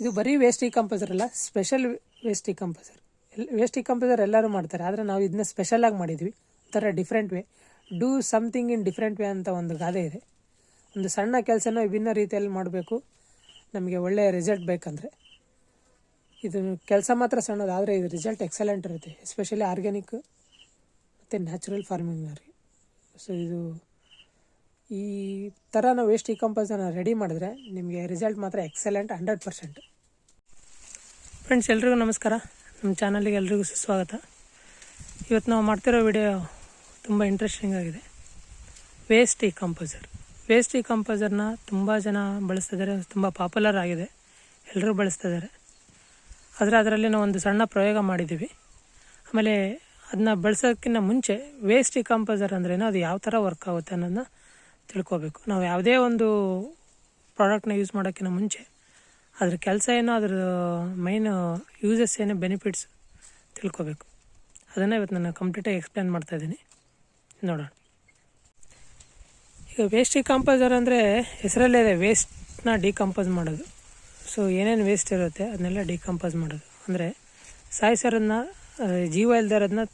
ಇದು ಬರೀ waste composer ಅಲ್ಲ special waste composer waste composer ಎಲ್ಲರೂ ಮಾಡ್ತಾರೆ, ಆದರೆ ನಾವು ಇದನ್ನ ಸ್ಪೆಷಲ್ ಆಗಿ ಮಾಡಿದ್ವಿ. ಒಂಥರ different way do something in different way ಅಂತ ಒಂದು ಗಾದೆ ಇದೆ. ಒಂದು ಸಣ್ಣ ಕೆಲಸನ ವಿಭಿನ್ನ ರೀತಿಯಲ್ಲಿ ಮಾಡಬೇಕು. ನಮಗೆ ಒಳ್ಳೆಯ ರಿಸಲ್ಟ್ ಬೇಕಂದರೆ. ಇದು ಕೆಲಸ ಮಾತ್ರ ಸಣ್ಣದು, ಆದರೆ ಇದು ರಿಸಲ್ಟ್ ಎಕ್ಸಲೆಂಟ್ ಇರುತ್ತೆ. ಎಸ್ಪೆಷಲಿ ಆರ್ಗ್ಯಾನಿಕ್ ಮತ್ತು ನ್ಯಾಚುರಲ್ ಫಾರ್ಮಿಂಗ್ನವ್ರಿಗೆ ಸೊ ಇದು ಈ ಥರ ನಾವು ವೇಸ್ಟ್ ಕಂಪೋಸರ್ನ ರೆಡಿ ಮಾಡಿದ್ರೆ ನಿಮಗೆ ರಿಸಲ್ಟ್ ಮಾತ್ರ ಎಕ್ಸಲೆಂಟ್ ಹಂಡ್ರೆಡ್ ಪರ್ಸೆಂಟ್ ಫ್ರೆಂಡ್ಸ್ ಎಲ್ರಿಗೂ ನಮಸ್ಕಾರ. ನಮ್ಮ ಚಾನಲ್ಗೆ ಎಲ್ರಿಗೂ ಸುಸ್ವಾಗತ. ಇವತ್ತು ನಾವು ಮಾಡ್ತಿರೋ ವಿಡಿಯೋ ತುಂಬ ಇಂಟ್ರೆಸ್ಟಿಂಗ್ ಆಗಿದೆ. ವೇಸ್ಟ್ ಈ ಕಂಪೋಸರ್ ವೇಸ್ಟ್ ಈ ಕಂಪೋಸರ್ನ ತುಂಬ ಜನ ಬಳಸ್ತಿದ್ದಾರೆ, ತುಂಬ ಪಾಪ್ಯುಲರ್ ಆಗಿದೆ. ಎಲ್ಲರೂ ಬಳಸ್ತಿದ್ದಾರೆ. ಆದರೆ ಅದರಲ್ಲಿ ನಾವು ಒಂದು ಸಣ್ಣ ಪ್ರಯೋಗ ಮಾಡಿದ್ದೀವಿ. ಆಮೇಲೆ ಅದನ್ನ ಬಳಸೋಕ್ಕಿಂತ ಮುಂಚೆ ವೇಸ್ಟ್ ಈ ಕಂಪೋಸರ್ ಅಂದ್ರೇನು ಅದು ಯಾವ ಥರ ವರ್ಕ್ ಆಗುತ್ತೆ ಅನ್ನೋದನ್ನ ತಿಳ್ಕೊಬೇಕು. ನಾವು ಯಾವುದೇ ಒಂದು ಪ್ರಾಡಕ್ಟ್ನ ಯೂಸ್ ಮಾಡೋಕ್ಕಿಂತ ಮುಂಚೆ ಅದ್ರ ಕೆಲಸ ಏನೋ ಅದ್ರ ಮೈನ್ ಯೂಸಸ್ ಏನು ಬೆನಿಫಿಟ್ಸ್ ತಿಳ್ಕೊಬೇಕು. ಅದನ್ನು ಇವತ್ತು ನಾನು ಕಂಪ್ಲೀಟಾಗಿ ಎಕ್ಸ್ಪ್ಲೇನ್ ಮಾಡ್ತಾ ಇದ್ದೀನಿ. ನೋಡೋಣ. ಈಗ ವೇಸ್ಟ್ ಡಿಕಂಪೋಸರ್ ಅಂದರೆ ಹೆಸರಲ್ಲೇ ಇದೆ ವೇಸ್ಟ್ನ ಡಿಕಂಪೋಸ್ ಮಾಡೋದು. ಸೊ ಏನೇನು ವೇಸ್ಟ್ ಇರುತ್ತೆ ಅದನ್ನೆಲ್ಲ ಡಿಕಂಪೋಸ್ ಮಾಡೋದು. ಅಂದರೆ ಸಾಯಿಸೋರನ್ನ ಜೀವ ಇಲ್ದೇ ಇರೋದನ್ನ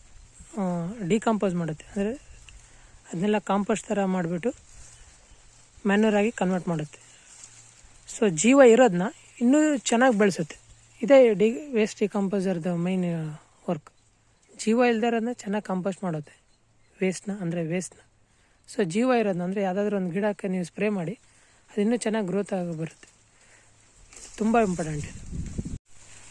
ಡಿಕಂಪೋಸ್ ಮಾಡುತ್ತೆ. ಅಂದರೆ ಅದನ್ನೆಲ್ಲ ಕಾಂಪೋಸ್ಟ್ ಥರ ಮಾಡಿಬಿಟ್ಟು ಮ್ಯಾನ್ಯೂರಾಗಿ ಕನ್ವರ್ಟ್ ಮಾಡುತ್ತೆ. ಸೊ ಜೀವ ಇರೋದನ್ನ ಇನ್ನೂ ಚೆನ್ನಾಗಿ ಬೆಳೆಸುತ್ತೆ. ಇದೇ ಡಿ ವೇಸ್ಟ್ ಡಿಕಂಪೋಸರ್ದು ಮೈನ್ ವರ್ಕ್ ಜೀವ ಇಲ್ದೇ ಇರೋದನ್ನ ಚೆನ್ನಾಗಿ ಕಂಪೋಸ್ಟ್ ಮಾಡುತ್ತೆ ವೇಸ್ಟ್ನ ಅಂದರೆ ವೇಸ್ಟ್ನ ಸೊ ಜೀವ ಇರೋದನ್ನ ಅಂದರೆ ಯಾವುದಾದ್ರೂ ಒಂದು ಗಿಡಕ್ಕೆ ನೀವು ಸ್ಪ್ರೇ ಮಾಡಿ, ಅದು ಇನ್ನೂ ಚೆನ್ನಾಗಿ ಗ್ರೋತ್ ಆಗಿ ಬರುತ್ತೆ. ತುಂಬ ಇಂಪಾರ್ಟೆಂಟ್ ಇದು.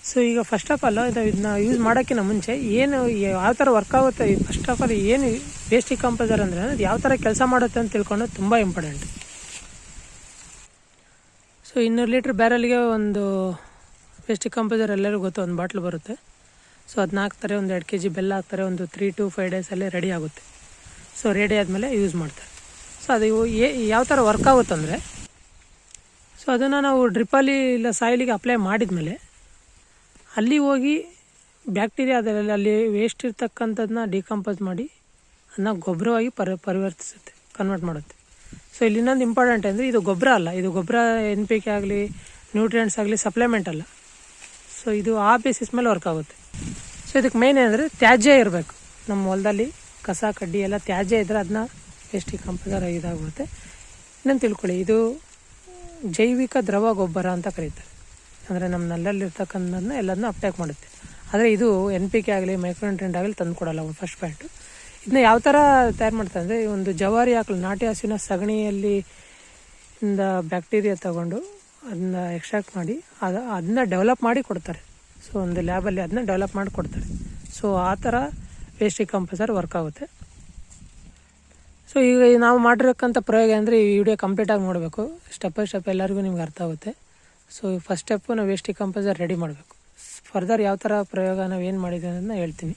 ಸೊ ಈಗ ಫಸ್ಟ್ ಆಫ್ ಆಲ್ ಇದು ಇದನ್ನ ಯೂಸ್ ಮಾಡೋಕ್ಕಿಂತ ಮುಂಚೆ ಏನು, ಯಾವ ಥರ ವರ್ಕ್ ಆಗುತ್ತೆ ಫಸ್ಟ್ ಆಫ್ ಆಲ್ ಏನು ವೇಸ್ಟ್ ಡಿಕಂಪೋಸರ್ ಅಂದರೆ ಅದು ಯಾವ ಥರ ಕೆಲಸ ಮಾಡುತ್ತೆ ಅಂತ ತಿಳ್ಕೊಂಡು ತುಂಬ ಇಂಪಾರ್ಟೆಂಟ್ ಸೊ ಇನ್ನೂರು ಲೀಟ್ರ್ ಬ್ಯಾರಲ್ಗೆ ಒಂದು ಪ್ಲಾಸ್ಟಿಕ್ ಕಂಪೋಸರ್ ಎಲ್ಲರಿಗೂ ಗೊತ್ತು, ಒಂದು ಬಾಟ್ಲು ಬರುತ್ತೆ. ಸೊ ಅದನ್ನ ಹಾಕ್ತಾರೆ, ಒಂದು ಎರಡು ಕೆ ಜಿ ಬೆಲ್ಲ ಹಾಕ್ತಾರೆ, ಒಂದು ತ್ರೀ ಟು ಫೈವ್ ಡೇಸಲ್ಲೇ ರೆಡಿ ಆಗುತ್ತೆ. ಸೊ ರೆಡಿ ಆದಮೇಲೆ ಯೂಸ್ ಮಾಡ್ತಾರೆ. ಸೊ ಅದು ಯಾವ ಥರ ವರ್ಕ್ ಆಗುತ್ತಂದರೆ ಸೊ ಅದನ್ನು ನಾವು ಡ್ರಿಪ್ಪಲ್ಲಿ ಇಲ್ಲ ಸಾಯಿಲಿಗೆ ಅಪ್ಲೈ ಮಾಡಿದ್ಮೇಲೆ, ಅಲ್ಲಿ ಹೋಗಿ ಬ್ಯಾಕ್ಟೀರಿಯಾ ಅದರಲ್ಲಿ ಅಲ್ಲಿ ವೇಸ್ಟ್ ಇರ್ತಕ್ಕಂಥದ್ದನ್ನ ಡಿಕಂಪೋಸ್ ಮಾಡಿ ಅದನ್ನ ಗೊಬ್ಬರವಾಗಿ ಪರಿ, ಪರಿವರ್ತಿಸುತ್ತೆ ಕನ್ವರ್ಟ್ ಮಾಡುತ್ತೆ. ಸೊ ಇಲ್ಲಿ ಇನ್ನೊಂದು ಇಂಪಾರ್ಟೆಂಟ್ ಅಂದರೆ ಇದು ಗೊಬ್ಬರ ಅಲ್ಲ. ಇದು ಗೊಬ್ಬರ ಎನ್ ಪಿ ಕೆ ಆಗಲಿ ನ್ಯೂಟ್ರಿಯೆಂಟ್ಸ್ ಆಗಲಿ ಸಪ್ಲಿಮೆಂಟ್ ಅಲ್ಲ. ಸೊ ಇದು ಆ ಬೇಸಿಸ್ ಮೇಲೆ ವರ್ಕ್ ಆಗುತ್ತೆ. ಸೊ ಇದಕ್ಕೆ ಮೇನ್ ಏನಂದರೆ ತ್ಯಾಜ್ಯ ಇರಬೇಕು. ನಮ್ಮ ಹೊಲದಲ್ಲಿ ಕಸ, ಕಡ್ಡಿ ಎಲ್ಲ ತ್ಯಾಜ್ಯ ಇದ್ದರೆ ಅದನ್ನ ವೇಸ್ಟ್ ಕಂಪೋಸರ್ ಇದಾಗುತ್ತೆ ಇನ್ನೊಂದು ತಿಳ್ಕೊಳ್ಳಿ, ಇದು ಜೈವಿಕ ದ್ರವ ಗೊಬ್ಬರ ಅಂತ ಕರೀತಾರೆ. ಅಂದರೆ ನಮ್ಮ ನಲ್ಲಲ್ಲಿರ್ತಕ್ಕಂಥದ್ದನ್ನ ಎಲ್ಲದನ್ನ ಅಪ್ಟೇಕ್ ಮಾಡುತ್ತೆ. ಆದರೆ ಇದು ಎನ್ ಪಿ ಕೆ ಆಗಲಿ ಮೈಕ್ರೋನ್ಟ್ರೆಂಟ್ ಆಗಲಿ ತಂದು ಕೊಡಲ್ಲ ಫಸ್ಟ್ ಪಾಯಿಂಟು ಇದನ್ನ ಯಾವ ಥರ ತಯಾರು ಮಾಡ್ತಾರೆ ಅಂದರೆ ಒಂದು ಜವಾರಿ ಆಕಳು, ನಾಟಿ ಹಸುವಿನ ಸಗಣಿಯಲ್ಲಿ ಇಂದ ಬ್ಯಾಕ್ಟೀರಿಯಾ ತಗೊಂಡು ಅದನ್ನ ಎಕ್ಸ್ಟ್ರಾಕ್ಟ್ ಮಾಡಿ, ಅದು ಅದನ್ನ ಡೆವಲಪ್ ಮಾಡಿ ಕೊಡ್ತಾರೆ. ಸೊ ಒಂದು ಲ್ಯಾಬಲ್ಲಿ ಅದನ್ನ ಡೆವಲಪ್ ಮಾಡಿ ಕೊಡ್ತಾರೆ. ಸೊ ಆ ಥರ ವೇಸ್ಟ್ ಕಂಪಲ್ಸರ್ ವರ್ಕ್ ಆಗುತ್ತೆ. ಸೊ ಈಗ ನಾವು ಮಾಡಿರೋಕ್ಕಂಥ ಪ್ರಯೋಗ ಅಂದರೆ, ಈ ವಿಡಿಯೋ ಕಂಪ್ಲೀಟಾಗಿ ನೋಡಬೇಕು. ಸ್ಟೆಪ್ ಬೈ ಸ್ಟೆಪ್ ಎಲ್ಲರಿಗೂ ನಿಮ್ಗೆ ಅರ್ಥ ಆಗುತ್ತೆ. ಸೊ ಫಸ್ಟ್ ಸ್ಟೆಪ್ಪು ನಾವು ವೇಸ್ಟ್ ಕಂಪಲ್ಸರ್ ರೆಡಿ ಮಾಡಬೇಕು. ಫರ್ದರ್ ಯಾವ ಥರ ಪ್ರಯೋಗ ನಾವು ಏನು ಮಾಡಿದ್ದೀವಿ ಅನ್ನೋದನ್ನ ಹೇಳ್ತೀನಿ.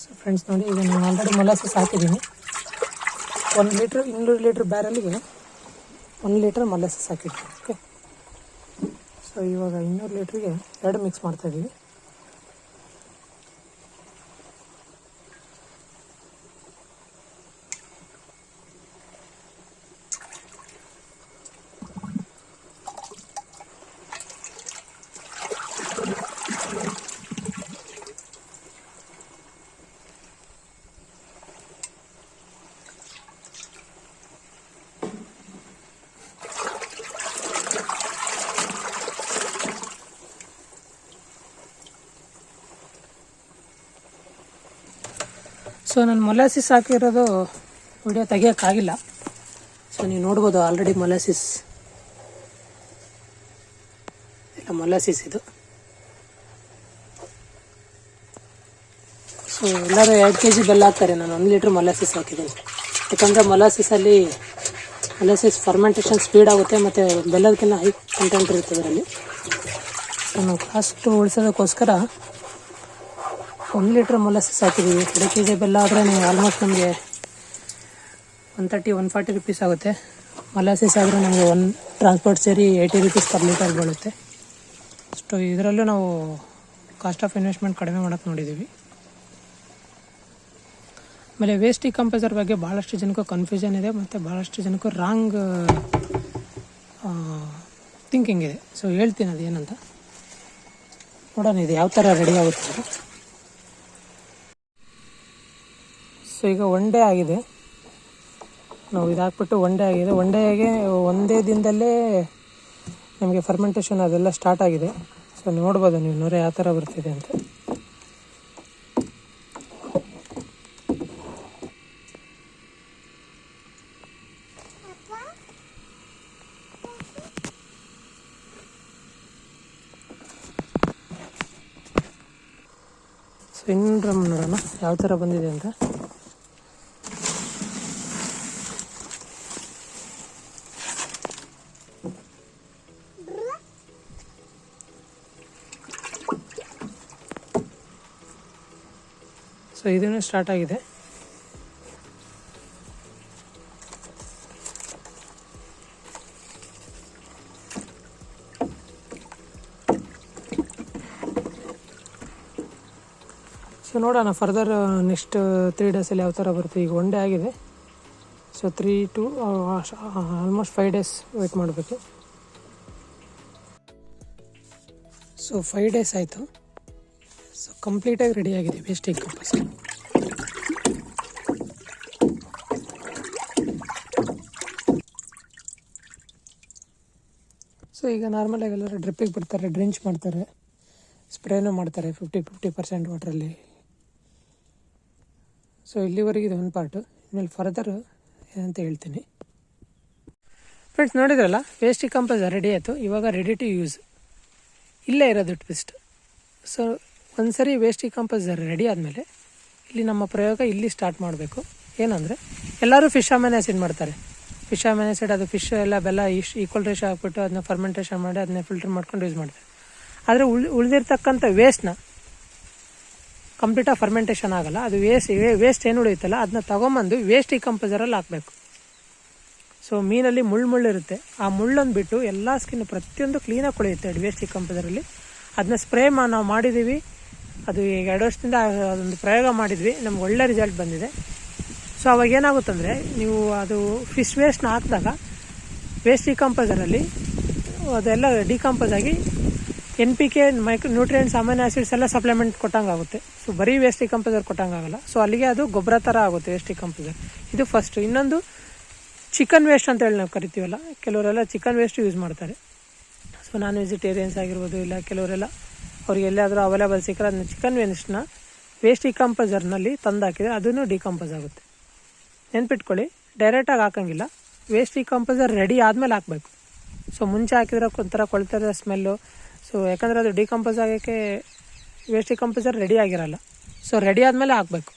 ಸೊ ಫ್ರೆಂಡ್ಸ್ ನೋಡಿ, ಈಗ ನಾನು ಆಲ್ರೆಡಿ ಮೊಲಾಸಸ್ ಹಾಕಿದ್ದೀನಿ. ಒಂದು ಲೀಟ್ರ್ ಇನ್ನೂರು ಲೀಟ್ರ್ ಬ್ಯಾರಲ್ಲಿಗೆ ಒಂದು ಲೀಟ್ರ್ ಮೊಲಾಸಸ್ ಹಾಕಿದ್ದೀನಿ ಓಕೆ ಸೊ ಇವಾಗ ಇನ್ನೂರು ಲೀಟ್ರಿಗೆ ಎರಡು ಮಿಕ್ಸ್ ಮಾಡ್ತಾಯಿದ್ದೀವಿ ಸೊ ನಾನು ಮೊಲಾಸಿಸ್ ಹಾಕಿರೋದು ವಿಡಿಯೋ ತೆಗಿಯೋಕ್ಕಾಗಿಲ್ಲ. ಸೊ ನೀವು ನೋಡ್ಬೋದು ಆಲ್ರೆಡಿ ಮೊಲಾಸಿಸ್ ಇಲ್ಲ ಮೊಲಾಸಿಸ್ ಇದು. ಸೊ ಎಲ್ಲರೂ ಎರಡು ಕೆ ಜಿ ಬೆಲ್ಲ ಹಾಕ್ತಾರೆ. ನಾನು ಒಂದು ಲೀಟ್ರ್ ಮೊಲಾಸಿಸ್ ಹಾಕಿದ್ದೀನಿ. ಯಾಕಂದರೆ ಮೊಲಾಸಿಸಲ್ಲಿ ಮೊಲಾಸಿಸ್ ಫರ್ಮೆಂಟೇಷನ್ ಸ್ಪೀಡ್ ಆಗುತ್ತೆ ಮತ್ತು ಬೆಲ್ಲದಕ್ಕಿಂತ ಹೈ ಕಂಟೆಂಟ್ ಇರುತ್ತೆ ಅದರಲ್ಲಿ. ನಾನು ಕಾಸ್ಟ್ ಉಳಿಸೋದಕ್ಕೋಸ್ಕರ ಒಂದು ಲೀಟ್ರ್ ಮೊಲಸಸ್ ಹಾಕಿದ್ದೀವಿ ಎರಡು ಕೆ ಜಿ ಬೆಲ್ಲ ಆದರೆ ನೀವು ಆಲ್ಮೋಸ್ಟ್ ನಮಗೆ one thirty one forty rupees ಆಗುತ್ತೆ. ಮೊಲಾಸಿಸ್ ಆದರೆ ನಮಗೆ ಒನ್ ಟ್ರಾನ್ಸ್ಪೋರ್ಟ್ ಸೇರಿ ಏಯ್ಟಿ ರುಪೀಸ್ ಪರ್ ಲೀಟರ್ ಬೀಳುತ್ತೆ. ಅಷ್ಟು ಇದರಲ್ಲೂ ನಾವು ಕಾಸ್ಟ್ ಆಫ್ ಇನ್ವೆಸ್ಟ್ಮೆಂಟ್ ಕಡಿಮೆ ಮಾಡೋಕ್ಕೆ ನೋಡಿದ್ದೀವಿ ಆಮೇಲೆ ವೇಸ್ಟ್ ಕಂಪೋಸರ್ ಬಗ್ಗೆ ಭಾಳಷ್ಟು ಜನಕ್ಕೂ ಕನ್ಫ್ಯೂಷನ್ ಇದೆ ಮತ್ತು ಭಾಳಷ್ಟು ಜನಕ್ಕೂ ರಾಂಗ್ ಥಿಂಕಿಂಗ್ ಇದೆ. ಸೊ ಹೇಳ್ತೀನಿ ಅದು ಏನಂತ ನೋಡೋಣ ಇದು ಯಾವ ಥರ ರೆಡಿ ಆಗುತ್ತೆ ಅಂತ ಸೊ, ಈಗ ಒನ್ ಡೇ ಆಗಿದೆ. ನಾವು ಇದು ಹಾಕ್ಬಿಟ್ಟು ಒನ್ ಡೇ ಆಗಿದೆ. ಒನ್ ಡೇಗೆ ಒಂದೇ ದಿನದಲ್ಲೇ ನಿಮಗೆ ಫರ್ಮೆಂಟೇಷನ್ ಅದೆಲ್ಲ ಸ್ಟಾರ್ಟ್ ಆಗಿದೆ. ಸೊ, ನೋಡ್ಬೋದು ನೀವು ನೊರೆ ಯಾವ ಥರ ಬರ್ತಿದೆ ಅಂತ. ಸೊ, ಇನ್ನೊಂದು ನೋಡೋಣ. ಯಾವ ಥರ ಬಂದಿದೆ ಅಂತ. ಸೊ ಇದನ್ನು ಸ್ಟಾರ್ಟ್ ಆಗಿದೆ. ಸೊ ನೋಡೋಣ ಫರ್ದರ್ ನೆಕ್ಸ್ಟ್ ತ್ರೀ ಡೇಸಲ್ಲಿ ಯಾವ ಥರ ಬರುತ್ತೆ. ಈಗ ಒನ್ ಡೇ ಆಗಿದೆ. So three to almost five days wait ಮಾಡಬೇಕು. ಸೊ ಫೈವ್ ಡೇಸ್ ಆಯಿತು. ಸೊ ಕಂಪ್ಲೀಟಾಗಿ ರೆಡಿ ಆಗಿದೆ ವೇಸ್ಟಿಂಗ್ ಕಂಪಸ್ ಸೊ ಈಗ ನಾರ್ಮಲಾಗಿ ಎಲ್ಲರೂ ಡ್ರಿಪ್ಪಿಗೆ ಬಿಡ್ತಾರೆ ಡ್ರಿಂಚ್ ಮಾಡ್ತಾರೆ. ಸ್ಪ್ರೇನೂ ಮಾಡ್ತಾರೆ ಫಿಫ್ಟಿ ಫಿಫ್ಟಿ ಪರ್ಸೆಂಟ್ ವಾಟ್ರಲ್ಲಿ ಸೊ ಇಲ್ಲಿವರೆಗೆ ಇದು ಒಂದು ಪಾರ್ಟು ಇನ್ಮೇಲೆ ಫರ್ದರ್ ಏನಂತ ಹೇಳ್ತೀನಿ. ಫ್ರೆಂಡ್ಸ್ ನೋಡಿದ್ರಲ್ಲ? ವೇಸ್ಟಿಕ್ ಕಂಪೋಸ್ ರೆಡಿ ಆಯಿತು. ಇವಾಗ ರೆಡಿ ಟು ಯೂಸ್ ಇಲ್ಲೇ ಇರೋದು ಟ್ವಿಸ್ಟ್ ಸೊ ಒಂದು ಸರಿ ವೇಸ್ಟಿಗೆ ಕಂಪೋಸರ್ ರೆಡಿ ಆದಮೇಲೆ ಇಲ್ಲಿ ನಮ್ಮ ಪ್ರಯೋಗ ಇಲ್ಲಿ ಸ್ಟಾರ್ಟ್ ಮಾಡಬೇಕು. ಏನಂದರೆ ಎಲ್ಲರೂ ಫಿಶ್ ಅಮೆನಾಸಿಡ್ ಮಾಡ್ತಾರೆ. ಫಿಶ್ ಅಮೆನಾಸಿಡ್ ಅದು ಫಿಶ್ ಎಲ್ಲ ಬೆಲ್ಲ ಇಶ್ ಈಕ್ವಲ್ ರೇಷ್ ಹಾಕ್ಬಿಟ್ಟು ಅದನ್ನ ಫರ್ಮೆಂಟೇಷನ್ ಮಾಡಿ ಅದನ್ನ ಫಿಲ್ಟರ್ ಮಾಡ್ಕೊಂಡು ಯೂಸ್ ಮಾಡ್ತಾರೆ. ಆದರೆ ಉಳ್ ಉಳಿದಿರ್ತಕ್ಕಂಥ ವೇಸ್ಟ್ನ ಕಂಪ್ಲೀಟಾಗಿ ಫರ್ಮೆಂಟೇಷನ್ ಆಗಲ್ಲ. ಅದು ವೇಸ್ಟ್ ವೇಸ್ಟ್ ಏನು ಉಳಿಯುತ್ತಲ್ಲ ಅದನ್ನ ತೊಗೊಂಬಂದು ವೇಸ್ಟ್ ಈ ಕಂಪೋಸರಲ್ಲಿ ಹಾಕಬೇಕು. ಸೊ ಮೀನಲ್ಲಿ ಮುಳ್ಳು ಮುಳ್ಳು ಇರುತ್ತೆ. ಆ ಮುಳ್ಳನ್ನು ಬಿಟ್ಟು ಎಲ್ಲ ಸ್ಕಿನ್ ಪ್ರತಿಯೊಂದು ಕ್ಲೀನಾಗಿ ಕೊಳೆಯುತ್ತೆ ವೇಸ್ಟ್ ಈ ಕಂಪೋಸರಲ್ಲಿ ಅದನ್ನ ಸ್ಪ್ರೇ ಮಾ ನಾವು ಮಾಡಿದ್ದೀವಿ ಅದು ಈಗ ಎರಡು ವರ್ಷದಿಂದ ಅದೊಂದು ಪ್ರಯೋಗ ಮಾಡಿದ್ವಿ. ನಮ್ಗೆ ಒಳ್ಳೆ ರಿಸಲ್ಟ್ ಬಂದಿದೆ. ಸೊ ಅವಾಗ ಏನಾಗುತ್ತಂದರೆ, ನೀವು ಅದು ಫಿಶ್ ವೇಸ್ಟ್ನ ಹಾಕಿದಾಗ ವೇಸ್ಟ್ ಡಿಕಂಪೋಸರಲ್ಲಿ ಅದೆಲ್ಲ ಡಿಕಂಪೋಸ್ ಆಗಿ N P K micro nutrients amine acids ಎಲ್ಲ ಸಪ್ಲಿಮೆಂಟ್ ಕೊಟ್ಟಂಗೆ ಆಗುತ್ತೆ ಸೊ ಬರೀ ವೇಸ್ಟ್ ಡಿಕಂಪೋಸರ್ ಕೊಟ್ಟಂಗೆ ಆಗಲ್ಲ ಸೊ ಅಲ್ಲಿಗೆ ಅದು ಗೊಬ್ಬರ ಥರ ಆಗುತ್ತೆ ವೇಸ್ಟ್ ಡಿಕಂಪೋಸರ್ ಇದು ಫಸ್ಟ್ ಇನ್ನೊಂದು ಚಿಕನ್ ವೇಸ್ಟ್ ಅಂತ ಹೇಳಿ ನಾವು ಕರಿತೀವಲ್ಲ, ಕೆಲವರೆಲ್ಲ ಚಿಕನ್ ವೇಸ್ಟ್ ಯೂಸ್ ಮಾಡ್ತಾರೆ. ಸೊ ನಾನ್ ವೆಜಿಟೇರಿಯನ್ಸ್ ಆಗಿರ್ಬೋದು, ಇಲ್ಲ ಕೆಲವರೆಲ್ಲ ಅವ್ರಿಗೆ ಎಲ್ಲಾದರೂ ಅವೈಲೇಬಲ್ ಸಿಕ್ಕರೆ ಅದನ್ನ ಚಿಕನ್ ವೇನಿಸ್ಟ್ನ ವೇಸ್ಟ್ ಡಿಕಂಪೋಸರ್ನಲ್ಲಿ ತಂದು ಹಾಕಿದರೆ ಅದನ್ನು ಡಿಕಂಪೋಸ್ ಆಗುತ್ತೆ. ನೆನ್ಪಿಟ್ಕೊಳ್ಳಿ ಡೈರೆಕ್ಟಾಗಿ ಹಾಕೋಂಗಿಲ್ಲ. ವೇಸ್ಟ್ ಡಿಕಂಪೋಸರ್ ರೆಡಿ ಆದಮೇಲೆ ಹಾಕಬೇಕು. ಸೊ ಮುಂಚೆ ಹಾಕಿದ್ರೆ ಒಂಥರ ಕೊಳ್ತಿರೋ ಸ್ಮೆಲ್ಲು ಸೊ ಯಾಕಂದರೆ ಅದು ಡಿಕಂಪೋಸ್ ಆಗೋಕ್ಕೆ ವೇಸ್ಟ್ ಡಿಕಂಪೋಸರ್ ರೆಡಿ ಆಗಿರಲ್ಲ. ಸೊ ರೆಡಿ ಆದಮೇಲೆ ಹಾಕಬೇಕು.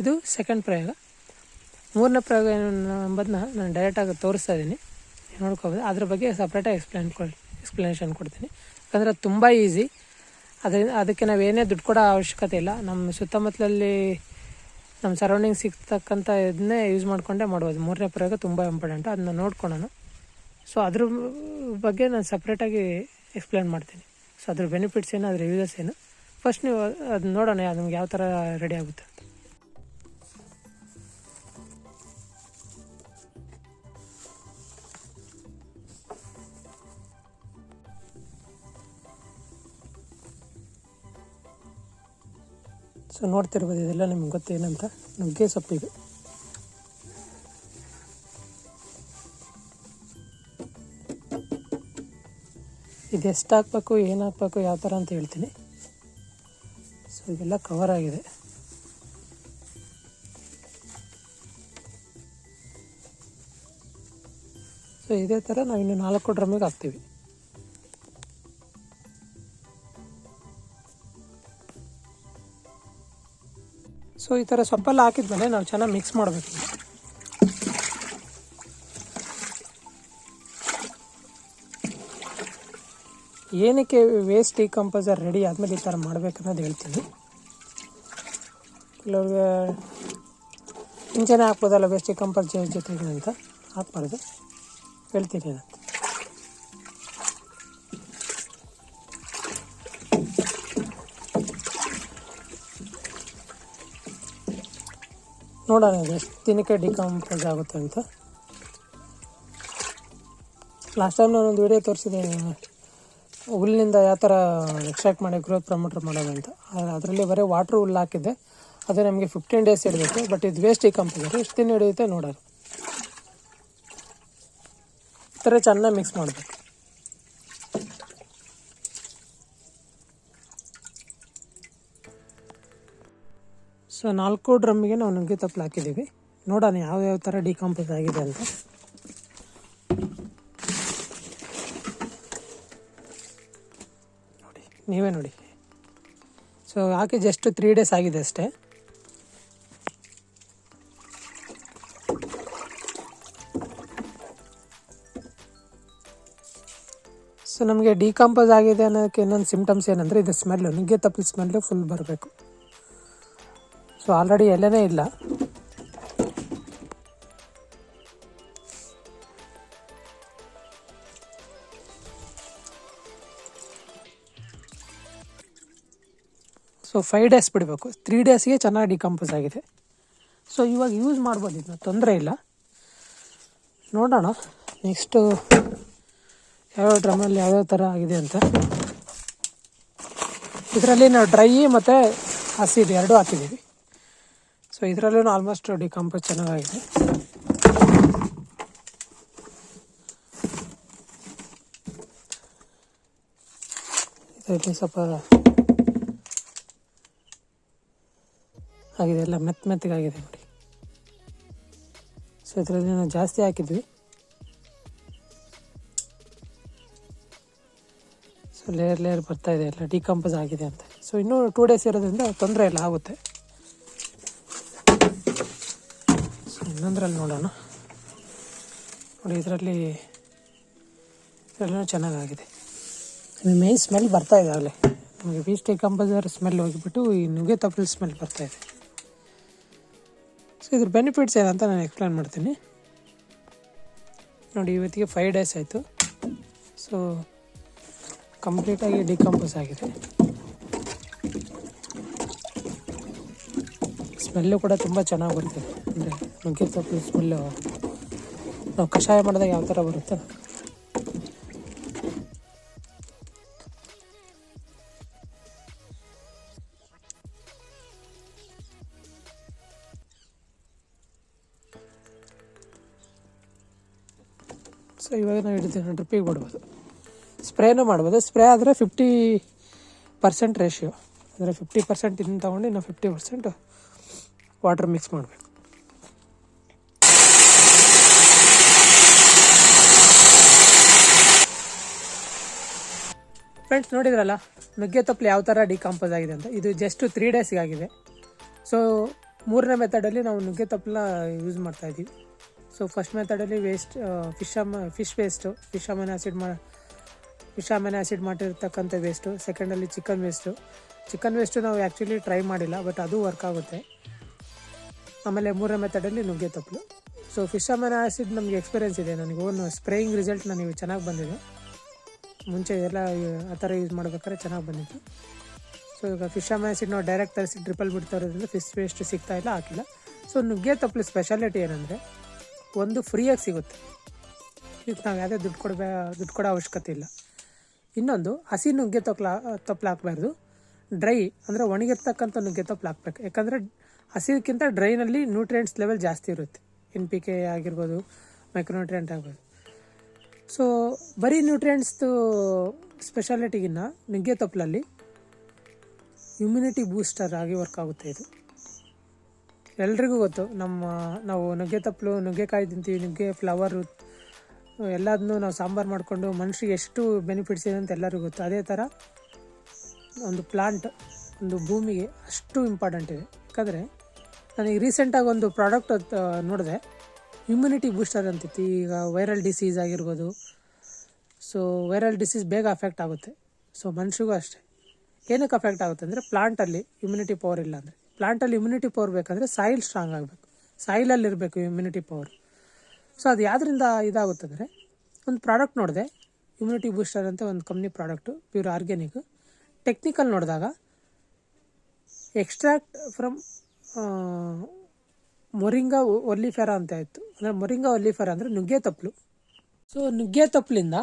ಇದು ಸೆಕೆಂಡ್ ಪ್ರಯೋಗ. ಮೂರನೇ ಪ್ರಯೋಗ ಎಂಬುದನ್ನ ನಾನು ಡೈರೆಕ್ಟಾಗಿ ತೋರಿಸ್ತಾ ಇದ್ದೀನಿ. ನೋಡ್ಕೋಬೋದು ಅದ್ರ ಬಗ್ಗೆ ಸಪ್ರೇಟಾಗಿ ಎಕ್ಸ್ಪ್ಲೇನ್ ಕೊಡಿ ಎಕ್ಸ್ಪ್ಲನೇಷನ್ ಕೊಡ್ತೀನಿ. ಯಾಕಂದರೆ ತುಂಬ ಈಸಿ ಅದರಿಂದ ಅದಕ್ಕೆ ನಾವೇನೇ ದುಡ್ಡು ಕೊಡೋ ಅವಶ್ಯಕತೆ ಇಲ್ಲ. ನಮ್ಮ ಸುತ್ತಮುತ್ತಲಲ್ಲಿ ನಮ್ಮ ಸರೌಂಡಿಂಗ್ ಸಿಗ್ತಕ್ಕಂಥ ಇದನ್ನೇ ಯೂಸ್ ಮಾಡಿಕೊಂಡೇ ಮಾಡ್ಬೋದು. ಮೂರನೇ ಪ್ರಯೋಗ ತುಂಬ ಇಂಪಾರ್ಟೆಂಟು ಅದನ್ನ ನೋಡ್ಕೊಳ್ಳೋಣ. ಸೊ ಅದ್ರ ಬಗ್ಗೆ ನಾನು ಸಪ್ರೇಟಾಗಿ ಎಕ್ಸ್ಪ್ಲೇನ್ ಮಾಡ್ತೀನಿ. ಸೊ ಅದ್ರ ಬೆನಿಫಿಟ್ಸ್ ಏನು, ಅದ್ರ ಯೂಸಸ್ ಏನು. ಫಸ್ಟ್ ನೀವು ಅದನ್ನ ನೋಡೋಣ ನಮ್ಗೆ ಯಾವ ಥರ ರೆಡಿ ಆಗುತ್ತೆ. ಸೊ ನೋಡ್ತಿರ್ಬೋದು, ಇದೆಲ್ಲ ನಿಮ್ಗೆ ಗೊತ್ತೇನಂತ. ನುಗ್ಗೆ ಸೊಪ್ಪಿಗೆ ಇದು. ಎಷ್ಟು ಹಾಕ್ಬೇಕು ಏನು ಹಾಕ್ಬೇಕು ಯಾವ ಥರ ಅಂತ ಹೇಳ್ತೀನಿ. ಸೊ ಇದೆಲ್ಲ ಕವರ್ ಆಗಿದೆ. ಸೊ ಇದೇ ಥರ ನಾವು ಇನ್ನು ನಾಲ್ಕು ಡ್ರಮ್ಮಿಗೆ ಹಾಕ್ತೀವಿ. ಸೊ, ಈ ಥರ ಸೊಪ್ಪೆಲ್ಲ ಹಾಕಿದ್ಮೇಲೆ ನಾವು ಚೆನ್ನಾಗಿ ಮಿಕ್ಸ್ ಮಾಡಬೇಕು. ಏನಕ್ಕೆ ವೇಸ್ಟ್ ಡಿಕಂಪೋಸರ್ ರೆಡಿ ಆದಮೇಲೆ ಈ ಥರ ಅನ್ನೋದು ಹೇಳ್ತೀನಿ. ಕೆಲವ್ರಿಗೆ ಮುಂಚೆನೇ ಹಾಕ್ಬೋದಲ್ಲ ವೇಸ್ಟ್ ಡಿಕಂಪೋಸ್ ಜೊತೆಗೆ ಅಂತ? ಹಾಕ್ಬಾರ್ದು. ಹೇಳ್ತೀನಿ ಅಂತ ನೋಡೋಣ ಇದು ಎಷ್ಟು ದಿನಕ್ಕೆ ಡಿಕಂಪೋಸ್ ಆಗುತ್ತೆ ಅಂತ. ಲಾಸ್ಟ್ ಟೈಮ್ ನಾನೊಂದು ವಿಡಿಯೋ ತೋರಿಸಿದೆ ಹುಲ್ಲಿನಿಂದ ಯಾವ ಥರ ಎಕ್ಸ್ಟ್ರಾಕ್ಟ್ ಮಾಡಿ ಗ್ರೋತ್ ಪ್ರಮೋಟರ್ ಮಾಡೋದು ಅಂತ. ಅದರಲ್ಲಿ ಬರೀ ವಾಟ್ರ್ ಹುಲ್ಲು ಹಾಕಿದ್ದೆ. ಅದು ನಮಗೆ ಫಿಫ್ಟೀನ್ ಡೇಸ್ ಇಡಬೇಕು ಬಟ್ ಇದು ವೇಸ್ಟ್ ಕಂಪನಿ ಎಷ್ಟು ದಿನ ಹಿಡಿಯುತ್ತೆ ನೋಡೋಣ. ಈ ಥರ ಚೆನ್ನಾಗಿ ಮಿಕ್ಸ್ ಮಾಡಬೇಕು. ಸೊ ನಾಲ್ಕು ಡ್ರಮ್ಮಿಗೆ ನಾವು ನುಗ್ಗೆ ತಪ್ಪಲು ಹಾಕಿದ್ದೀವಿ. ನೋಡೋಣ ಯಾವ ಯಾವ ಥರ ಡಿಕಾಂಪೋಸ್ ಆಗಿದೆ ಅಂತ. ನೋಡಿ, ನೀವೇ ನೋಡಿ. ಸೊ ಹಾಕಿ ಜಸ್ಟ್ ತ್ರೀ ಡೇಸ್ ಆಗಿದೆ ಅಷ್ಟೇ. ಸೊ ನಮಗೆ ಡಿಕಾಂಪೋಸ್ ಆಗಿದೆ ಅನ್ನೋದಕ್ಕೆ ಇನ್ನೊಂದು ಸಿಮ್ಟಮ್ಸ್ ಏನಂದರೆ, ಇದು ಸ್ಮೆಲ್ಲು ನುಗ್ಗೆ ತಪ್ಪಲು ಸ್ಮೆಲ್ಲು ಫುಲ್ ಬರಬೇಕು. ಸೊ ಆಲ್ರೆಡಿ ಎಲ್ಲನೇ ಇಲ್ಲ. ಸೊ ಫೈವ್ ಡೇಸ್ ಬಿಡಬೇಕು. ತ್ರೀ ಡೇಸ್ಗೆ ಚೆನ್ನಾಗಿ ಡಿಕಂಪೋಸ್ ಆಗಿದೆ. ಸೊ ಇವಾಗ ಯೂಸ್ ಮಾಡ್ಬೋದು. ಇದನ್ನ ತೊಂದರೆ ಇಲ್ಲ. ನೋಡೋಣ. ನೆಕ್ಸ್ಟು ಯಾವ್ಯಾವ ಡ್ರಮ್ಮಲ್ಲಿ ಯಾವ್ಯಾವ ಥರ ಆಗಿದೆ ಅಂತ. ಇದರಲ್ಲಿ ನಾವು ಡ್ರೈ ಮತ್ತು ಹಸಿದು ಎರಡೂ ಹಾಕಿದ್ದೀವಿ. ಸೊ ಇದರಲ್ಲೂ ಆಲ್ಮೋಸ್ಟ್ ಡಿಕಂಪೋಸ್ ಚೆನ್ನಾಗಿದೆ ಸ್ವಲ್ಪ ಆಗಿದೆ, ಎಲ್ಲ ಮೆತ್ತ ಮೆತ್ತಗಾಗಿದೆ ನೋಡಿ. ಸೊ ಇದರಲ್ಲಿ ನಾವು ಜಾಸ್ತಿ ಹಾಕಿದ್ವಿ. ಸೊ ಲೇಯರ್ ಲೇಯರ್ ಬರ್ತಾ ಇದೆ, ಎಲ್ಲ ಡಿಕಂಪೋಸ್ ಆಗಿದೆ ಅಂತ. ಸೊ ಇನ್ನೂ ಟೂ ಡೇಸ್ ಇರೋದ್ರಿಂದ ತೊಂದರೆ ಎಲ್ಲ ಆಗುತ್ತೆ. ಇನ್ನೊಂದರಲ್ಲಿ ನೋಡೋಣ. ನೋಡಿ, ಇದರಲ್ಲಿ ಇದರಲ್ಲೂ ಚೆನ್ನಾಗಾಗಿದೆ. ಮೇನ್ ಸ್ಮೆಲ್ ಬರ್ತಾ ಇದೆ ಆಗಲೇ ನಮಗೆ ಬೀಸ್ ಡಿಕಂಪೋಸರ್ ಸ್ಮೆಲ್ ಹೋಗಿಬಿಟ್ಟು, ಈ ನುಗ್ಗೆ ತಪ್ಪಲ್ ಸ್ಮೆಲ್ ಬರ್ತಾ ಇದೆ. ಸೊ ಇದ್ರ ಬೆನಿಫಿಟ್ಸ್ ಏನಂತ ನಾನು ಎಕ್ಸ್ಪ್ಲೇನ್ ಮಾಡ್ತೀನಿ. ನೋಡಿ, ಇವತ್ತಿಗೆ ಫೈವ್ ಡೇಸ್ ಆಯಿತು. ಸೊ ಕಂಪ್ಲೀಟಾಗಿ ಡಿಕಂಪೋಸ್ ಆಗಿದೆ. ಸ್ಮೆಲ್ಲು ಕೂಡ ತುಂಬ ಚೆನ್ನಾಗಿ ಬರುತ್ತೆ. ಅಂದರೆ ನುಗ್ಗೆ ತಪ್ಪಲು ಸ್ಮೆಲ್ಲು. ನಾವು ಕಷಾಯ ಮಾಡಿದಾಗ ಯಾವ ಥರ ಬರುತ್ತೆ? ಸೊ ಇವಾಗ ನಾವು ಹಿಡಿತೀವಿ ಡ್ರಿಪ್ಪಿಗೆ ಬಿಡ್ಬೋದು ಸ್ಪ್ರೇನೂ ಮಾಡ್ಬೋದು. ಸ್ಪ್ರೇ ಆದರೆ ಫಿಫ್ಟಿ ಪರ್ಸೆಂಟ್ ರೇಷಿಯೋ ಅಂದರೆ ಫಿಫ್ಟಿ ಪರ್ಸೆಂಟ್ ಇದನ್ನು ತೊಗೊಂಡು ಇನ್ನು ಫಿಫ್ಟಿ ಪರ್ಸೆಂಟ್ ವಾಟರ್ ಮಿಕ್ಸ್ ಮಾಡಬೇಕು. ಫ್ರೆಂಡ್ಸ್, ನೋಡಿದ್ರಲ್ಲ, ನುಗ್ಗೆ ತಪ್ಪಲು ಯಾವ ಥರ ಡಿಕಾಂಪೋಸ್ ಆಗಿದೆ ಅಂತ. ಇದು ಜಸ್ಟ್ ತ್ರೀ ಡೇಸ್ಗೆ ಆಗಿದೆ ಸೊ ಮೂರನೇ ಮೆಥಡಲ್ಲಿ ನಾವು ನುಗ್ಗೆ ತಪ್ಪಲ ಯೂಸ್ ಮಾಡ್ತಾ ಇದ್ದೀವಿ. So first ಮೆಥಡಲ್ಲಿ waste fish um fish waste fish amine acid ಮಾ ಫಿಶ್ ಅಮೈನ್ ಆ್ಯಸಿಡ್ ಮಾಡಿರ್ತಕ್ಕಂಥ ವೇಸ್ಟು ಸೆಕೆಂಡಲ್ಲಿ ಚಿಕನ್ ವೇಸ್ಟು ಚಿಕನ್ ವೇಸ್ಟು ನಾವು ಆ್ಯಕ್ಚುಲಿ ಟ್ರೈ ಮಾಡಿಲ್ಲ ಬಟ್ ಅದು ವರ್ಕ್ ಆಗುತ್ತೆ. ಆಮೇಲೆ ಮೂರನೇ ಮೆಥಡಲ್ಲಿ ನುಗ್ಗೆ ತಪ್ಪಲು ಸೊ ಫಿಶ್ ಅಮೈನ್ ಆ್ಯಸಿಡ್ ನಮಗೆ ಎಕ್ಸ್ಪೀರಿಯನ್ಸ್ ಇದೆ. ನನಗೆ ಓನ್ ಸ್ಪ್ರೇಯಿಂಗ್ ರಿಸಲ್ಟ್ ನನಗೆ ಚೆನ್ನಾಗಿ ಬಂದಿದೆ. ಮುಂಚೆ ಎಲ್ಲ ಆ ಥರ ಯೂಸ್ ಮಾಡ್ಬೇಕಾದ್ರೆ ಚೆನ್ನಾಗಿ ಬಂದಿತ್ತು. ಸೊ ಈಗ ಫಿಶ್ ಆ್ಯಸಿಡ್ ನಾವು ಡೈರೆಕ್ಟ್ ತರಿಸಿ ಟ್ರಿಪಲ್ ಬಿಡ್ತಾ ಇರೋದ್ರಿಂದ ಫಿಶ್ ವೇಸ್ಟ್ ಸಿಗ್ತಾ ಇಲ್ಲ, ಹಾಕಿಲ್ಲ. ಸೊ ನುಗ್ಗೆ ತಪ್ಪಲು ಸ್ಪೆಷಾಲಿಟಿ ಏನಂದರೆ ಒಂದು ಫ್ರೀಯಾಗಿ ಸಿಗುತ್ತೆ. ಇದಕ್ಕೆ ನಾವು ಯಾವುದೇ ದುಡ್ಡು ಕೊಡಬೇ, ದುಡ್ಡು ಕೊಡೋ ಅವಶ್ಯಕತೆ ಇಲ್ಲ. ಇನ್ನೊಂದು, ಹಸಿ ನುಗ್ಗೆ ತಪ್ಪಲ ತಪ್ಪಲು ಹಾಕಬಾರ್ದು. ಡ್ರೈ ಅಂದರೆ ಒಣಗಿರ್ತಕ್ಕಂಥ ನುಗ್ಗೆ ತಪ್ಪಲು ಹಾಕ್ಬೇಕು. ಯಾಕಂದರೆ ಹಸಿದಕ್ಕಿಂತ ಡ್ರೈನಲ್ಲಿ ನ್ಯೂಟ್ರಿಯೆಂಟ್ಸ್ ಲೆವೆಲ್ ಜಾಸ್ತಿ ಇರುತ್ತೆ. ಎನ್ ಪಿ ಕೆ ಆಗಿರ್ಬೋದು ಮೈಕ್ರೋನ್ಯೂಟ್ರಿಯೆಂಟ್ ಆಗ್ಬೋದು ಸೊ ಬರೀ ನ್ಯೂಟ್ರಿಯೆಂಟ್ಸ್ದು ಸ್ಪೆಷಾಲಿಟಿಗಿನ್ನ ನುಗ್ಗೆ ತಪ್ಪಲಲ್ಲಿ ಇಮ್ಯುನಿಟಿ ಬೂಸ್ಟರ್ ಆಗಿ ವರ್ಕ್ ಆಗುತ್ತೆ ಇದು. ಎಲ್ರಿಗೂ ಗೊತ್ತು, ನಮ್ಮ ನಾವು ನುಗ್ಗೆ ತಪ್ಪಲು ನುಗ್ಗೆಕಾಯಿ ತಿಂತೀವಿ, ನುಗ್ಗೆ ಫ್ಲವರು ಎಲ್ಲದನ್ನೂ ನಾವು ಸಾಂಬಾರು ಮಾಡಿಕೊಂಡು ಮನುಷ್ಯರಿಗೆ ಎಷ್ಟು ಬೆನಿಫಿಟ್ಸ್ ಇದೆ ಅಂತ ಎಲ್ಲರಿಗೂ ಗೊತ್ತು. ಅದೇ ಥರ ಒಂದು ಪ್ಲಾಂಟ್ ಒಂದು ಭೂಮಿಗೆ ಅಷ್ಟು ಇಂಪಾರ್ಟೆಂಟ್ ಇದೆ. ಯಾಕಂದರೆ ನನಗೆ ರೀಸೆಂಟಾಗಿ ಒಂದು ಪ್ರಾಡಕ್ಟ್ ನೋಡಿದೆ. ಇಮ್ಯುನಿಟಿ ಬೂಸ್ಟರ್ ಅಂತಿತ್ತು. ಈಗ ವೈರಲ್ ಡಿಸೀಸ್ ಆಗಿರ್ಬೋದು. ಸೊ ವೈರಲ್ ಡಿಸೀಸ್ ಬೇಗ ಅಫೆಕ್ಟ್ ಆಗುತ್ತೆ. ಸೊ ಮನುಷ್ಯಗೂ ಅಷ್ಟೇ. ಏನಕ್ಕೆ ಅಫೆಕ್ಟ್ ಆಗುತ್ತೆ ಅಂದರೆ ಪ್ಲಾಂಟಲ್ಲಿ ಇಮ್ಯುನಿಟಿ ಪವರ್ ಇಲ್ಲ ಅಂದರೆ. ಪ್ಲಾಂಟಲ್ಲಿ ಇಮ್ಯುನಿಟಿ ಪವರ್ ಬೇಕಂದರೆ ಸಾಯಿಲ್ ಸ್ಟ್ರಾಂಗ್ ಆಗಬೇಕು. ಸಾಯಿಲಲ್ಲಿ ಇರಬೇಕು ಇಮ್ಯುನಿಟಿ ಪವರ್ ಸೊ ಅದು ಯಾವುದರಿಂದ ಇದಾಗುತ್ತಂದರೆ ಒಂದು ಪ್ರಾಡಕ್ಟ್ ನೋಡಿದೆ. ಇಮ್ಯುನಿಟಿ ಬೂಸ್ಟರ್ ಅಂತ ಒಂದು company product pure organic technical ನೋಡಿದಾಗ ಎಕ್ಸ್ಟ್ರಾಕ್ಟ್ ಫ್ರಮ್ ಮೊರಿಂಗಾ ಒಲ್ಲಿಫೆರಾ ಅಂತ ಇತ್ತು ಅಂದರೆ ಮೊರಿಂಗಾ ಒಲ್ಲಿಫೆರಾ ಅಂದರೆ ನುಗ್ಗೆ ತಪ್ಪಲು ಸೊ ನುಗ್ಗೆ ತಪ್ಪಲಿಂದ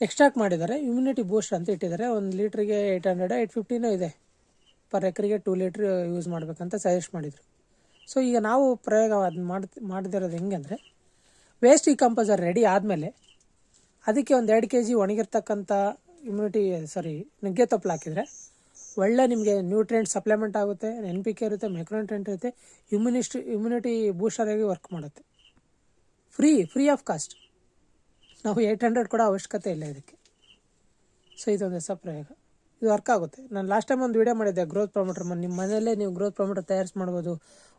ಎಕ್ಸ್ಟ್ರಾಕ್ಟ್ ಮಾಡಿದ್ದಾರೆ. ಇಮ್ಯುನಿಟಿ ಬೂಸ್ಟ್ ಅಂತ ಇಟ್ಟಿದ್ದಾರೆ. ಒಂದು ಲೀಟ್ರಿಗೆ ಏಯ್ಟ್ ಹಂಡ್ರೆಡ್ ಏಯ್ಟ್ ಫಿಫ್ಟಿನೂ ಇದೆ. ಪರ್ ಎಕರೆಗೆ ಟೂ ಲೀಟ್ರ್ ಯೂಸ್ ಮಾಡಬೇಕಂತ ಸಜೆಸ್ಟ್ ಮಾಡಿದರು. ಸೊ ಈಗ ನಾವು ಪ್ರಯೋಗ ಅದು ಮಾಡಿ ಮಾಡದಿರೋದು ಹೆಂಗೆ ಅಂದರೆ ವೇಸ್ಟ್ ಈ ಕಂಪೋಸರ್ ರೆಡಿ ಆದಮೇಲೆ ಅದಕ್ಕೆ ಒಂದು ಎರಡು ಕೆ ಜಿ ಒಣಗಿರ್ತಕ್ಕಂಥ ಇಮ್ಯುನಿಟಿ ಸಾರಿ ನುಗ್ಗೆ ತಪ್ಪಲು ಹಾಕಿದರೆ ಒಳ್ಳೆ ನಿಮಗೆ ನ್ಯೂಟ್ರಿಯೆಂಟ್ ಸಪ್ಲಿಮೆಂಟ್ ಆಗುತ್ತೆ ಎನ್ ಪಿ ಕೆ ಇರುತ್ತೆ ಮೈಕ್ರೋನ್ಯೂಟ್ರೆಂಟ್ ಇರುತ್ತೆ ಇಮ್ಯುನಿಸ್ಟ್ ಇಮ್ಯುನಿಟಿ ಬೂಸ್ಟರ್ ಆಗಿ ವರ್ಕ್ ಮಾಡುತ್ತೆ. ಫ್ರೀ ಫ್ರೀ ಆಫ್ ಕಾಸ್ಟ್ ನಾವು ಏಯ್ಟ್ ಹಂಡ್ರೆಡ್ ಕೂಡ ಅವಶ್ಯಕತೆ ಇಲ್ಲ ಇದಕ್ಕೆ. ಸೊ ಇದೊಂದು ಹೊಸ ಪ್ರಯೋಗ. ಇದು ವರ್ಕ್ ಆಗುತ್ತೆ. ನಾನು ಲಾಸ್ಟ್ ಟೈಮ್ ಒಂದು ವಿಡಿಯೋ ಮಾಡಿದ್ದೆ ಗ್ರೋತ್ ಪ್ರಮೋಟರ್ ನಿಮ್ಮ ಮನೆಯಲ್ಲೇ ನೀವು ಗ್ರೋತ್ ಪ್ರಮೋಟರ್ ತಯಾರಿಸಿ ಮಾಡ್ಬೋದು,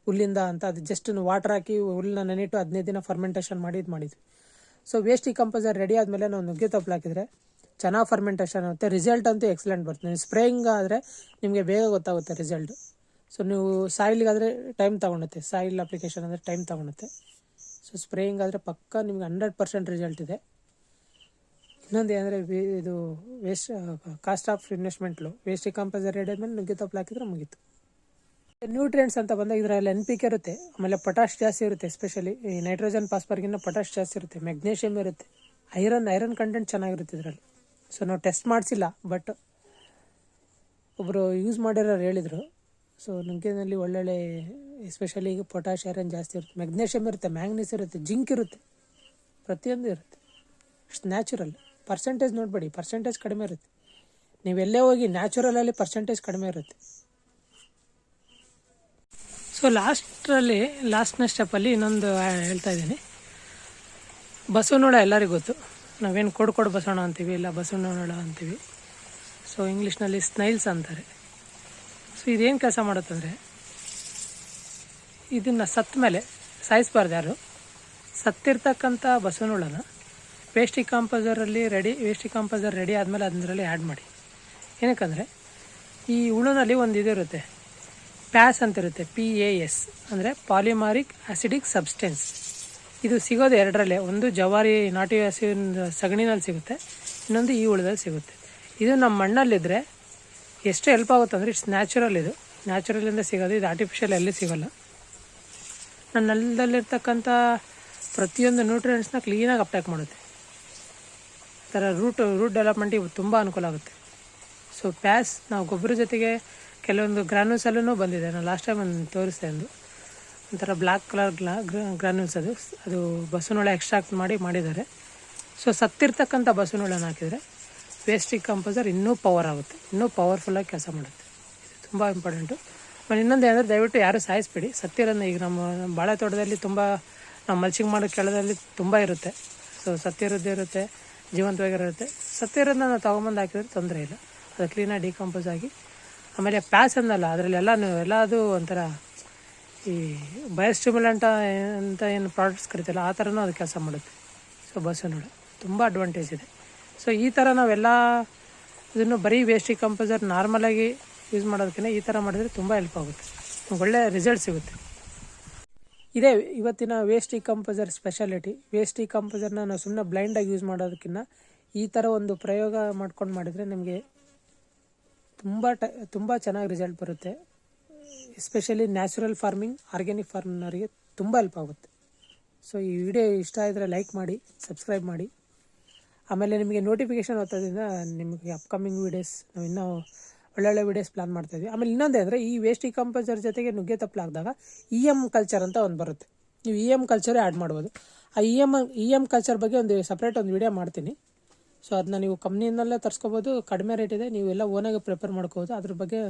ಹುಲ್ಲಿಂದ ಅಂತ. ಅದು ಜಸ್ಟ್ ವಾಟರ್ ಹಾಕಿ ಹುಲ್ಲನ್ನ ನೆನೆಟ್ಟು ಹದಿನೈದು ದಿನ ಫರ್ಮೆಂಟೇಷನ್ ಮಾಡಿ ಇದು ಮಾಡಿದ್ವಿ. ಸೊ ವೇಸ್ಟ್ ಈ ಕಂಪೋಸರ್ ರೆಡಿ ಆದಮೇಲೆ ನಾವು ನುಗ್ಗೆ ತಪ್ಪಲು ಹಾಕಿದರೆ ಚೆನ್ನಾಗಿ ಫರ್ಮೆಂಟೇಷನ್ ಆಗುತ್ತೆ. ರಿಸಲ್ಟ್ ಅಂತೂ ಎಕ್ಸಲೆಂಟ್ ಬರುತ್ತೆ. ನೀವು ಸ್ಪ್ರೇಯಿಂಗ್ ಆದರೆ ನಿಮಗೆ ಬೇಗ ಗೊತ್ತಾಗುತ್ತೆ ರಿಸಲ್ಟ್ ಸೊ ನೀವು ಸಾಯಿಲ್ಗಾದರೆ ಟೈಮ್ ತೊಗೊಳುತ್ತೆ ಸಾಯಿಲ್ ಅಪ್ಲಿಕೇಶನ್ ಅಂದರೆ ಟೈಮ್ ತೊಗೊಳುತ್ತೆ ಸೊ ಸ್ಪ್ರೇಯಿಂಗ್ ಆದರೆ ಪಕ್ಕ ನಿಮ್ಗೆ ಹಂಡ್ರೆಡ್ ಪರ್ಸೆಂಟ್ ರಿಸಲ್ಟ್ ಇದೆ. ಇನ್ನೊಂದು ಏನಂದರೆ ಇದು ವೇಸ್ಟ್ ಕಾಸ್ಟ್ ಆಫ್ ಇನ್ವೆಸ್ಟ್ಮೆಂಟ್ಲು ವೇಸ್ಟ್ ಕಂಪಲ್ಸರಿ ರೇಟ್ ಮೇಲೆ ನುಗ್ಗೆ ತಪ್ಪಲು ಹಾಕಿದ್ರೆ ಮುಗೀತು. ನ್ಯೂಟ್ರಿಯೆಂಟ್ಸ್ ಅಂತ ಬಂದಾಗ ಇದರಲ್ಲಿ ಎನ್ ಪಿ ಕೆ ಇರುತ್ತೆ. ಆಮೇಲೆ ಪೊಟಾಶ್ ಜಾಸ್ತಿ ಇರುತ್ತೆ ಎಸ್ಪೆಷಲಿ ಈ ನೈಟ್ರೋಜನ್ ಪಾಸ್ಪರ್ಗಿನ್ನ ಪೊಟಾಶ್ ಜಾಸ್ತಿ ಇರುತ್ತೆ. ಮೆಗ್ನೀಷಿಯಮ್ ಇರುತ್ತೆ. ಐರನ್ ಐರನ್ ಕಂಟೆಂಟ್ ಚೆನ್ನಾಗಿರುತ್ತೆ ಇದರಲ್ಲಿ. ಸೊ ನಾವು ಟೆಸ್ಟ್ ಮಾಡಿಸಿಲ್ಲ ಬಟ್ ಒಬ್ಬರು ಯೂಸ್ ಮಾಡಿರೋರು ಹೇಳಿದರು. ಸೊ ನುಗ್ಗೆನಲ್ಲಿ ಒಳ್ಳೊಳ್ಳೆ ಎಸ್ಪೆಷಲಿ ಈಗ ಪೊಟ್ಯಾಶ್ ಐರನ್ ಜಾಸ್ತಿ ಇರುತ್ತೆ. ಮೆಗ್ನೀಷಿಯಮ್ ಇರುತ್ತೆ ಮ್ಯಾಂಗ್ನೀಸ್ ಇರುತ್ತೆ ಜಿಂಕ್ ಇರುತ್ತೆ. ಪ್ರತಿಯೊಂದು ಇರುತ್ತೆ. ಅಷ್ಟು ನ್ಯಾಚುರಲ್ ಪರ್ಸೆಂಟೇಜ್ ನೋಡಬೇಡಿ ಪರ್ಸೆಂಟೇಜ್ ಕಡಿಮೆ ಇರುತ್ತೆ. ನೀವೆಲ್ಲೇ ಹೋಗಿ ನ್ಯಾಚುರಲಲ್ಲಿ ಪರ್ಸೆಂಟೇಜ್ ಕಡಿಮೆ ಇರುತ್ತೆ. ಸೊ ಲಾಸ್ಟ್ರಲ್ಲಿ ಲಾಸ್ಟ್ನ ಸ್ಟೆಪ್ಪಲ್ಲಿ ಇನ್ನೊಂದು ಹೇಳ್ತಾ ಇದ್ದೀನಿ. ಬಸವನೋಡ ಎಲ್ಲರಿಗೂ ಗೊತ್ತು. ನಾವೇನು ಕೊಡು ಕೊಡು ಬಸವಣ್ಣ ಅಂತೀವಿ, ಇಲ್ಲ ಬಸವಣ್ಣನೊಳ ಅಂತೀವಿ. ಸೊ ಇಂಗ್ಲೀಷ್ನಲ್ಲಿ ಸ್ನೈಲ್ಸ್ ಅಂತಾರೆ. ಸೊ ಇದೇನು ಕೆಲಸ ಮಾಡುತ್ತಂದರೆ, ಇದನ್ನು ಸತ್ತ ಮೇಲೆ ಸಾಯಿಸ್ಬಾರ್ದು ಯಾರು? ಸತ್ತಿರ್ತಕ್ಕಂಥ ಬಸವನೊಳನ ವೇಸ್ಟಿ ಕಾಂಪೋಸರಲ್ಲಿ ರೆಡಿ ವೇಸ್ಟಿ ಕಾಂಪೋಸರ್ ರೆಡಿ ಆದಮೇಲೆ ಅದರಲ್ಲಿ ಆ್ಯಡ್ ಮಾಡಿ. ಏನಕ್ಕಂದರೆ, ಈ ಹುಳುನಲ್ಲಿ ಒಂದು ಇದಿರುತ್ತೆ ಪ್ಯಾಸ್ ಅಂತಿರುತ್ತೆ ಪಿ ಎ ಎಸ್ ಅಂದರೆ ಪಾಲಿಮಾರಿಕ್ ಆಸಿಡಿಕ್ ಸಬ್ಸ್ಟೆನ್ಸ್ ಇದು ಸಿಗೋದು ಎರಡರಲ್ಲೇ. ಒಂದು ಜವಾರಿ ನಾಟಿ ಹಸಿವಿನ ಸಗಣಿನಲ್ಲಿ ಸಿಗುತ್ತೆ, ಇನ್ನೊಂದು ಈ ಉಳಿದಲ್ಲಿ ಸಿಗುತ್ತೆ. ಇದು ನಮ್ಮ ಮಣ್ಣಲ್ಲಿದ್ದರೆ ಎಷ್ಟು ಹೆಲ್ಪ್ ಆಗುತ್ತೆ ಅಂದರೆ ಇಟ್ಸ್ ನ್ಯಾಚುರಲ್ ಇದು. ನ್ಯಾಚುರಲಿಂದ ಸಿಗೋದು, ಇದು ಆರ್ಟಿಫಿಷಿಯಲ್ ಎಲ್ಲಿ ಸಿಗೋಲ್ಲ. ನನ್ನ ನೆಲದಲ್ಲಿರ್ತಕ್ಕಂಥ ಪ್ರತಿಯೊಂದು ನ್ಯೂಟ್ರಿಯೆಂಟ್ಸ್ನ ಕ್ಲೀನಾಗಿ ಅಪ್ಟ್ಯಾಕ್ ಮಾಡುತ್ತೆ. ಥರ ರೂಟ್ ರೂಟ್ ಡೆವಲಪ್ಮೆಂಟಿಗೆ ತುಂಬ ಅನುಕೂಲ ಆಗುತ್ತೆ. ಸೊ ಪ್ಯಾಸ್ ನಾವು ಗೊಬ್ಬರ ಜೊತೆಗೆ ಕೆಲವೊಂದು ಗ್ರಾನ್ಯೂಸಲ್ಲೂ ಬಂದಿದೆ. ನಾನು ಲಾಸ್ಟ್ ಟೈಮ್ ತೋರಿಸ್ದೆ ಒಂದು. ಒಂಥರ ಬ್ಲ್ಯಾಕ್ ಕಲರ್ ಗ್ಲಾ ಗ್ರಾನ್ಯೂಲ್ಸ್ ಅದು. ಅದು ಬಸವನೊಳೆ ಎಕ್ಸ್ಟ್ರಾಕ್ಟ್ ಮಾಡಿ ಮಾಡಿದ್ದಾರೆ. ಸೊ ಸತ್ತಿರ್ತಕ್ಕಂಥ ಬಸವನೊಳೆನ ಹಾಕಿದರೆ ವೇಸ್ಟಿಕ್ ಕಂಪೋಸರ್ ಇನ್ನೂ ಪವರ್ ಆಗುತ್ತೆ. ಇನ್ನೂ ಪವರ್ಫುಲ್ಲಾಗಿ ಕೆಲಸ ಮಾಡುತ್ತೆ. ಇದು ತುಂಬ ಇಂಪಾರ್ಟೆಂಟು ಆಮೇಲೆ ಇನ್ನೊಂದು ಏನಂದರೆ ದಯವಿಟ್ಟು ಯಾರೂ ಸಾಯಿಸ್ಬೇಡಿ. ಸತ್ತಿರೋದನ್ನ ಈಗ ನಮ್ಮ ನಮ್ಮ ಬಾಳೆ ತೋಟದಲ್ಲಿ ತುಂಬ ನಾವು ಮಲ್ಚಿಂಗ್ ಮಾಡೋ ಕೆಳದಲ್ಲಿ ತುಂಬ ಇರುತ್ತೆ. ಸೊ ಸತ್ತಿರೋದೇ ಇರುತ್ತೆ, ಜೀವಂತವಾಗಿರುತ್ತೆ. ಸತ್ತಿರೋದನ್ನ ನಾವು ತೊಗೊಂಬಂದು ಹಾಕಿದ್ರೆ ತೊಂದರೆ ಇಲ್ಲ. ಅದು ಕ್ಲೀನಾಗಿ ಡಿಕಂಪೋಸ್ ಆಗಿ ಆಮೇಲೆ ಪ್ಯಾಸ್ ಅಂದಲ್ಲ ಅದರಲ್ಲಿ ಎಲ್ಲನೂ ಎಲ್ಲದು ಒಂಥರ ಈ ಬಯೋಸ್ಟಿಮ್ಯುಲೆಂಟ್ ಅಂತ ಏನು ಪ್ರಾಡಕ್ಟ್ಸ್ ಕರಿತಲ್ಲ, ಆ ಥರನೂ ಅದು ಕೆಲಸ ಮಾಡುತ್ತೆ. ಸೊ ಬಸ್ಸು ತುಂಬ ಅಡ್ವಾಂಟೇಜ್ ಇದೆ. ಸೊ ಈ ಥರ ನಾವೆಲ್ಲ ಇದನ್ನು ಬರೀ ವೇಸ್ಟಿ ಕಂಪೋಸರ್ ನಾರ್ಮಲಾಗಿ ಯೂಸ್ ಮಾಡೋದಕ್ಕಿಂತ ಈ ಥರ ಮಾಡಿದರೆ ತುಂಬ ಹೆಲ್ಪ್ ಆಗುತ್ತೆ. ಒಳ್ಳೆ ರಿಸಲ್ಟ್ ಸಿಗುತ್ತೆ. ಇದೇ ಇವತ್ತಿನ ವೇಸ್ಟಿ ಕಂಪೋಸರ್ ಸ್ಪೆಷಾಲಿಟಿ ವೇಸ್ಟಿ ಕಂಪೋಸರ್ನ ನಾವು ಸುಮ್ಮನೆ ಬ್ಲೈಂಡಾಗಿ ಯೂಸ್ ಮಾಡೋದಕ್ಕಿಂತ ಈ ಥರ ಒಂದು ಪ್ರಯೋಗ ಮಾಡ್ಕೊಂಡು ಮಾಡಿದರೆ ನಿಮಗೆ ತುಂಬ ಟ, ತುಂಬ ಚೆನ್ನಾಗಿ ರಿಸಲ್ಟ್ ಬರುತ್ತೆ. ಎಸ್ಪೆಷಲಿ ನ್ಯಾಚುರಲ್ ಫಾರ್ಮಿಂಗ್ ಆರ್ಗ್ಯಾನಿಕ್ ಫಾರ್ಮ್ನವರಿಗೆ ತುಂಬ ಹೆಲ್ಪ್ ಆಗುತ್ತೆ. ಸೊ ಈ ವಿಡಿಯೋ ಇಷ್ಟ ಆದರೆ ಲೈಕ್ ಮಾಡಿ ಸಬ್ಸ್ಕ್ರೈಬ್ ಮಾಡಿ. ಆಮೇಲೆ ನಿಮಗೆ ನೋಟಿಫಿಕೇಷನ್ ಹೊತ್ತೋದ್ರಿಂದ ನಿಮಗೆ ಅಪ್ಕಮಿಂಗ್ ವೀಡಿಯೋಸ್ ನಾವು ಇನ್ನೂ ಒಳ್ಳೊಳ್ಳೆ ವೀಡಿಯೋಸ್ ಪ್ಲಾನ್ ಮಾಡ್ತಾಯಿದ್ವಿ ಆಮೇಲೆ ಇನ್ನೊಂದೇ ಅಂದರೆ ಈ ವೇಸ್ಟ್ ಕಂಪೋಸರ್ ಜೊತೆಗೆ ನುಗ್ಗೆ ತಪ್ಪಲಾಗ್ದಾಗ ಇ ಎಂ ಕಲ್ಚರ್ ಅಂತ ಒಂದು ಬರುತ್ತೆ. ನೀವು ಇ ಎಂ ಕಲ್ಚರೇ ಆ್ಯಡ್ ಮಾಡ್ಬೋದು. ಆ E M E M culture ಬಗ್ಗೆ ಒಂದು ಸಪ್ರೇಟ್ ಒಂದು ವಿಡಿಯೋ ಮಾಡ್ತೀನಿ. ಸೊ ಅದನ್ನ ನೀವು ಕಂಪ್ನಿಯಿಂದಲೇ ತರಿಸ್ಕೋಬೋದು. ಕಡಿಮೆ ರೇಟ್ ಇದೆ. ನೀವು ಎಲ್ಲ ಓನಾಗಿ ಪ್ರಿಪೇರ್ ಮಾಡ್ಕೋಬೋದು. ಅದ್ರ ಬಗ್ಗೆ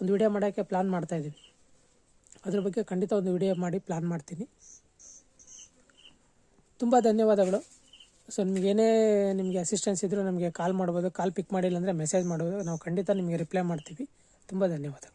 ಒಂದು ವಿಡಿಯೋ ಮಾಡೋಕ್ಕೆ ಪ್ಲ್ಯಾನ್ ಮಾಡ್ತಾಯಿದ್ದೀನಿ ಅದ್ರ ಬಗ್ಗೆ ಖಂಡಿತ ಒಂದು ವಿಡಿಯೋ ಮಾಡಿ ಪ್ಲ್ಯಾನ್ ಮಾಡ್ತೀನಿ. ತುಂಬ ಧನ್ಯವಾದಗಳು. ಸೊ ನಿಮ್ಗೆ ಏನೇ ನಿಮಗೆ ಅಸಿಸ್ಟೆನ್ಸ್ ಇದ್ದರೂ ನಮಗೆ ಕಾಲ್ ಮಾಡ್ಬೋದು. ಕಾಲ್ ಪಿಕ್ ಮಾಡಿಲ್ಲ ಅಂದರೆ ಮೆಸೇಜ್ ಮಾಡ್ಬೋದು. ನಾವು ಖಂಡಿತ ನಿಮಗೆ ರಿಪ್ಲೈ ಮಾಡ್ತೀವಿ. ತುಂಬ ಧನ್ಯವಾದಗಳು.